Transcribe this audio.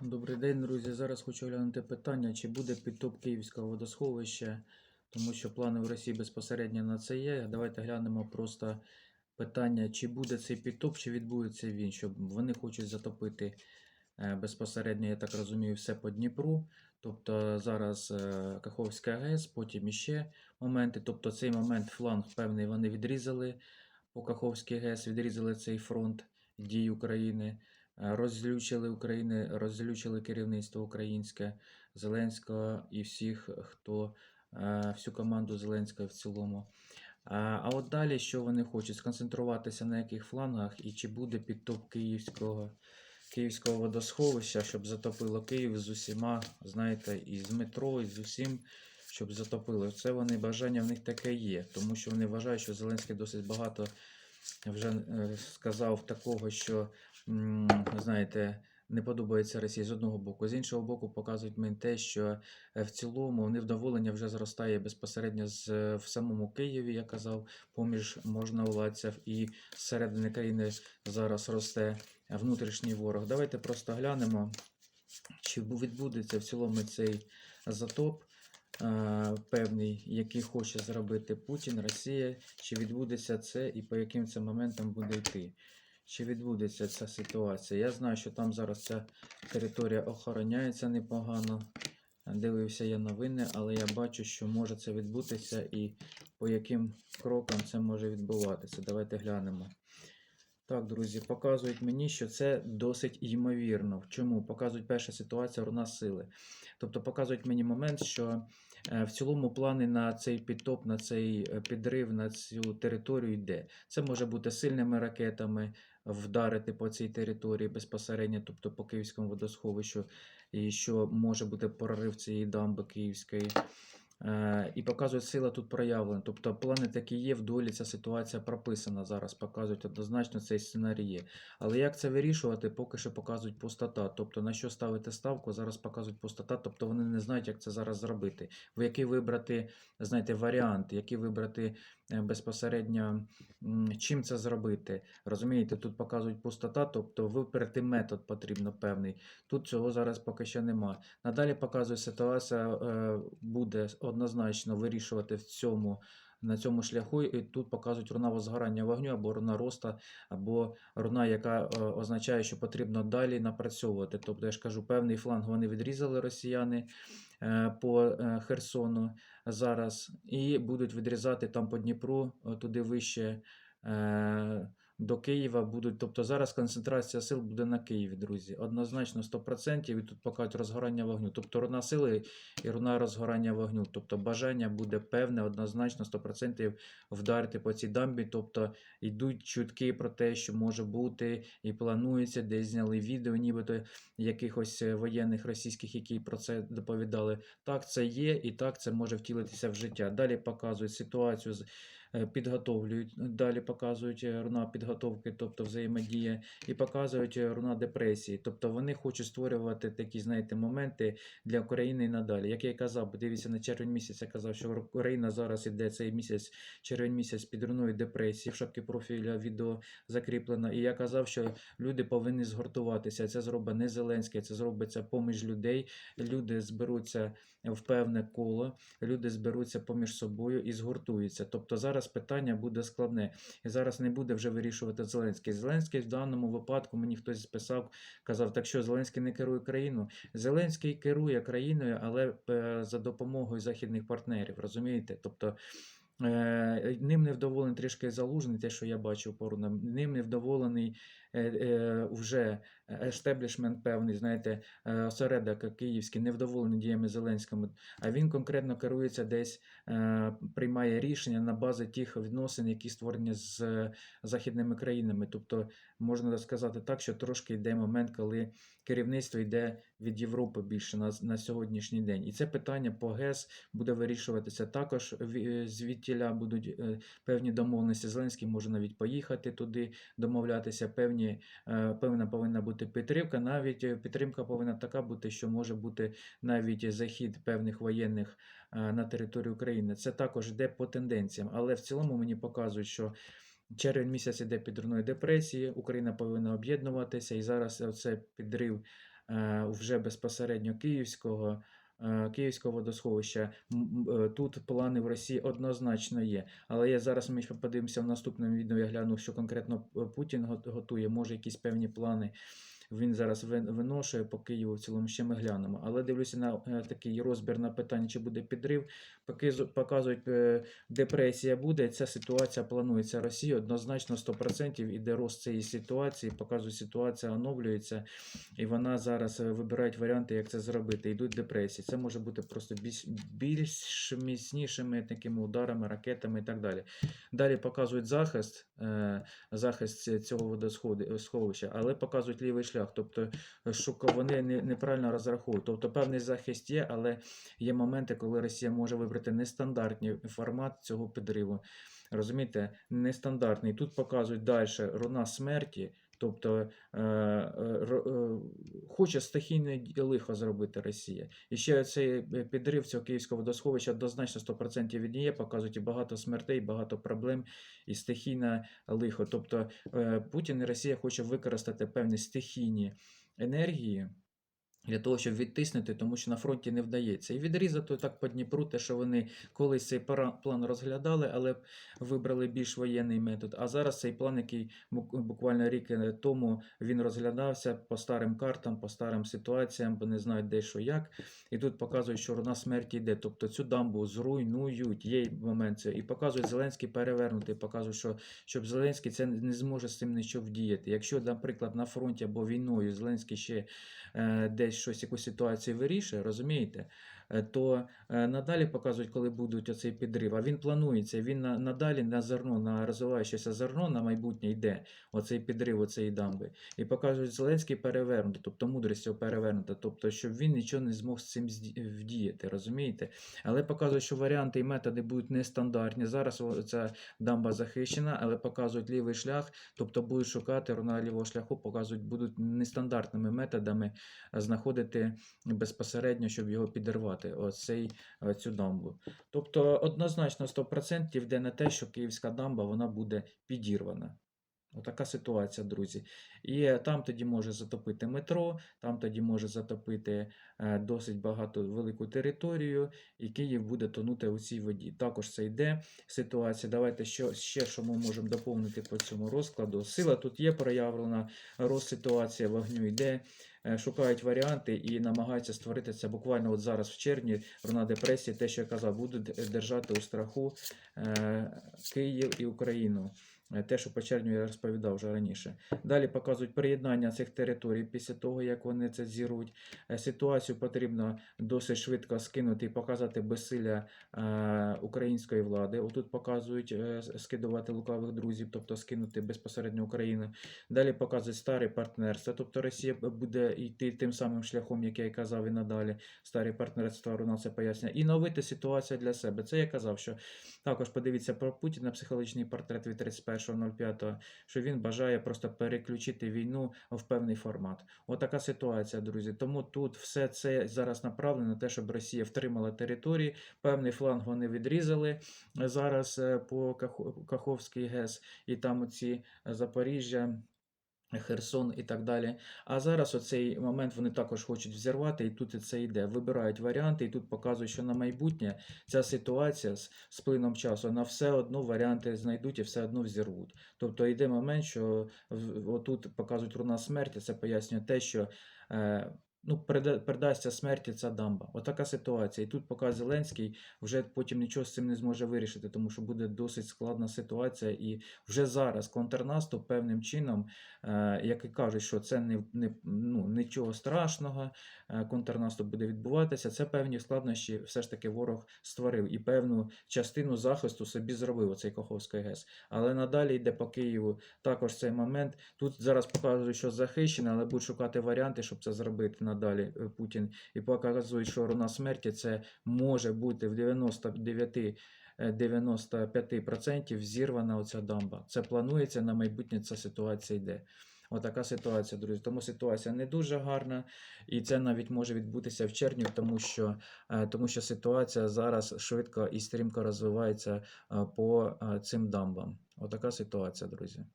Добрий день, друзі. Зараз хочу глянути питання, чи буде підтоп Київського водосховища, тому що плани в Росії безпосередньо на це є. Давайте глянемо просто питання, чи буде цей підтоп, чи відбудеться він, щоб вони хочуть затопити е, безпосередньо, я так розумію, все по Дніпру. Тобто зараз е, Каховська ГЕС, потім іще моменти. Тобто цей момент фланг певний вони відрізали по Каховській ГЕС, відрізали цей фронт дій України. Е, Розлючили України, розлючили керівництво українське Зеленського і всіх, хто е, всю команду Зеленського в цілому. А, а от далі, що вони хочуть? Сконцентруватися на яких флангах і чи буде підтоп Київського, Київського водосховища, щоб затопило Київ з усіма, знаєте, і з метро, і з усім, щоб затопило. Це вони бажання в них таке є, тому що вони вважають, що Зеленський досить багато вже е, сказав такого, що знаєте, не подобається Росії з одного боку. З іншого боку, показують мені те, що е, в цілому невдоволення вже зростає безпосередньо з, е, в самому Києві, я казав, поміж можновладців і зсередини країни зараз росте внутрішній ворог. Давайте просто глянемо, чи відбудеться в цілому цей затоп. е, Певний, який хоче зробити Путін, Росія, чи відбудеться це і по яким це моментам буде йти. Чи відбудеться ця ситуація? Я знаю, що там зараз ця територія охороняється непогано. Дивився я новини, але я бачу, що може це відбутися і по яким крокам це може відбуватися. Давайте глянемо. Так, друзі, показують мені, що це досить ймовірно. Чому? Показують перша ситуація руна сили. Тобто показують мені момент, що в цілому плани на цей підтоп, на цей е, підрив, на цю територію йде. Це може бути сильними ракетами вдарити по цій території безпосередньо, тобто по Київському водосховищу, і що може бути прорив цієї дамби Київської. Е, І показують сила тут проявлена. Тобто плани такі є, в долі ця ситуація прописана зараз. Показують однозначно цей сценарій є. Але як це вирішувати, поки що показують пустота. Тобто на що ставити ставку, зараз показують пустота, тобто вони не знають, як це зараз зробити. В який вибрати, знаєте, варіант, який вибрати безпосередньо, чим це зробити. Розумієте, тут показують пустота, тобто виперти метод потрібно певний. Тут цього зараз поки що нема. Надалі показує ситуація е, буде однозначно вирішувати в цьому. На цьому шляху і тут показують руна возгорання вогню або руна роста, або руна, яка е, означає, що потрібно далі напрацьовувати. Тобто, я ж кажу, певний фланг вони відрізали росіяни е, по е, Херсону зараз, і будуть відрізати там по Дніпру, е, туди вище. До Києва будуть, тобто зараз концентрація сил буде на Києві, друзі. Однозначно 100%. І тут покажуть розгорання вогню. Тобто руна сили і руна розгорання вогню. Тобто бажання буде певне, однозначно 100% вдарити по цій дамбі. Тобто йдуть чутки про те, що може бути і планується, десь зняли відео, нібито якихось е, воєнних російських, які про це доповідали. Так, це є, і так це може втілитися в життя. Далі показують ситуацію з. Е, Підготовлюють, далі показують е, руна підготовки, тобто взаємодія, і показують е, руна депресії. Тобто вони хочуть створювати такі, знаєте, моменти для України і надалі. Як я й казав, подивіться на червень місяць, я казав, що Україна зараз іде цей місяць, червень місяць під руною депресії, в шапці профіля відео закріплено. І я казав, що люди повинні згуртуватися. Це зробить не Зеленський, це зробиться поміж людей. Люди зберуться в певне коло, люди зберуться поміж собою і згуртуються. Тобто зараз питання буде складне. І зараз не буде вже вирішувати Зеленський. Зеленський в даному випадку мені хтось списав, казав, так що Зеленський не керує країною. Зеленський керує країною, але е, за допомогою західних партнерів, розумієте? Тобто ним ним невдоволений трішки залужний, те, що я бачив пору, ним невдоволений е, е, вже естеблішмент певний, знаєте, е, осередок київський, невдоволений діями Зеленського, а він конкретно керується десь, е, приймає рішення на базі тих відносин, які створені з е, західними країнами. Тобто можна сказати так, що трошки йде момент, коли керівництво йде від Європи більше на, на сьогоднішній день. І це питання по ГЕС буде вирішуватися також. ві- Звідтіля будуть е, певні домовленості. Зеленський може навіть поїхати туди, домовлятися. Певні, е, певна повинна бути підтримка. Навіть е, підтримка повинна така бути, що може бути навіть захід певних воєнних е, на територію України. Це також йде по тенденціям. Але в цілому мені показують, що Червень місяць іде підривної депресії, Україна повинна об'єднуватися, і зараз це підрив е, вже безпосередньо Київського. е, Київського водосховища е, тут плани в Росії однозначно є. Але я зараз ми подивимося в наступному відео. Я гляну, що конкретно Путін готує, може якісь певні плани. Він зараз виношує по Києву в цілому, ще ми глянемо. Але дивлюся на е, такий розбір на питання, чи буде підрив. Поки показують, е, депресія буде. Ця ситуація планується Росії однозначно 100% іде рост цієї ситуації. Показують, ситуація оновлюється, і вона зараз е, вибирають варіанти, як це зробити. Йдуть депресії. Це може бути просто більш, більш міцнішими такими ударами, ракетами і так далі. Далі показують захист, захист цього водосховища, але показують лівий шлях. Тобто, е, що вони не, неправильно розраховують. Тобто певний захист є, але є моменти, коли Росія може вибрати нестандартний формат цього підриву. Розумієте, нестандартний. Тут показують далі руна смерті. Тобто е, е, е, хоче стихійне лихо зробити Росія. І ще цей підрив цього київського водосховища однозначно 100% від неї показують і багато смертей, багато проблем і стихійне лихо. Тобто Путін і Росія хоче використати певні стихійні енергії. Для того, щоб відтиснути, тому що на фронті не вдається. І відрізати так по Дніпру, те, що вони колись цей план розглядали, але вибрали більш воєнний метод. А зараз цей план, який буквально рік е, тому він розглядався по старим картам, по старим ситуаціям, бо не знають де що як. І тут показують, що руна смерті йде. Тобто цю дамбу зруйнують. Є момент це. І показують Зеленський перевернутий, показують, що щоб Зеленський це не зможе з цим нічого вдіяти. Якщо, наприклад, на фронті або війною Зеленський ще е, десь щось, якусь ситуацію вирішує, розумієте? Е, То е, надалі показують, коли будуть оцей підрив. А він планується, він на, надалі на зерно, на розвиваючеся зерно на майбутнє йде, оцей підрив, оцеї дамби. І показують Зеленський перевернути, тобто мудрість його перевернута, тобто, щоб він нічого не змог з цим вдіяти, розумієте? Але показують, що варіанти і методи будуть нестандартні. Зараз ця дамба захищена, але показують лівий шлях, тобто будуть шукати руна лівого шляху, показують, будуть нестандартними методами е, знаходити безпосередньо, щоб його підірвати, оцей, е, цю дамбу. Тобто однозначно 100% йде на те, що Київська дамба вона буде підірвана. Отака ситуація, друзі. І е, там тоді може затопити метро, там тоді може затопити е, досить багато велику територію, і Київ буде тонути у цій воді. Також це йде ситуація. Давайте що, ще що ми можемо доповнити по цьому розкладу. Сила тут є проявлена, розситуація вогню йде. е, Шукають варіанти і намагаються створити це буквально от зараз в червні, руна депресії, те, що я казав, будуть держати у страху Київ і Україну. Е, Те, що по червню я розповідав вже раніше. Далі показують приєднання цих територій після того, як вони це зірують. Е, Ситуацію потрібно досить швидко скинути і показати безсилля е, української влади. Отут показують скидувати лукавих друзів, тобто скинути безпосередньо Україну. Далі показують старі партнерства, тобто Росія буде йти тим самим шляхом, який я і казав і надалі. Старі партнерства Руна це пояснює. І новити ситуацію для себе. Це я казав, що також подивіться про Путіна психологічний портрет від 31.05, що він бажає просто переключити війну в певний формат. Отака ситуація, друзі. Тому тут все це зараз направлено на те, щоб Росія втримала території. Певний фланг вони відрізали зараз е, по Каховській ГЕС і там оці е, Запоріжжя. Херсон і так далі. А зараз оцей момент вони також хочуть взірвати, і тут це йде. Вибирають варіанти, і тут показують, що на майбутнє ця ситуація з, з плином часу на все одно варіанти знайдуть і все одно взірвуть. Тобто йде момент, що в- отут показують руна смерті, це пояснює те, що. Е, Ну, переда- передасться смерті ця дамба. Отака ситуація. І тут поки Зеленський вже потім нічого з цим не зможе вирішити, тому що буде досить складна ситуація. І вже зараз контрнаступ певним чином, е, як і кажуть, що це не, не ну, нічого страшного, е, контрнаступ буде відбуватися. Це певні складнощі все ж таки ворог створив і певну частину захисту собі зробив оцей Каховський ГЕС. Але надалі йде по Києву також цей момент. Тут зараз показують, що захищено, але будуть шукати варіанти, щоб це зробити надалі е, Путін. І показують, що руна смерті це може бути в 99 е, 95% зірвана оця дамба. Це планується на майбутнє. Ця ситуація йде. Отака ситуація, друзі. Тому ситуація не дуже гарна, і це навіть може відбутися в червні, тому що, е, тому що ситуація зараз швидко і стрімко розвивається е, по е, цим дамбам. Отака ситуація, друзі.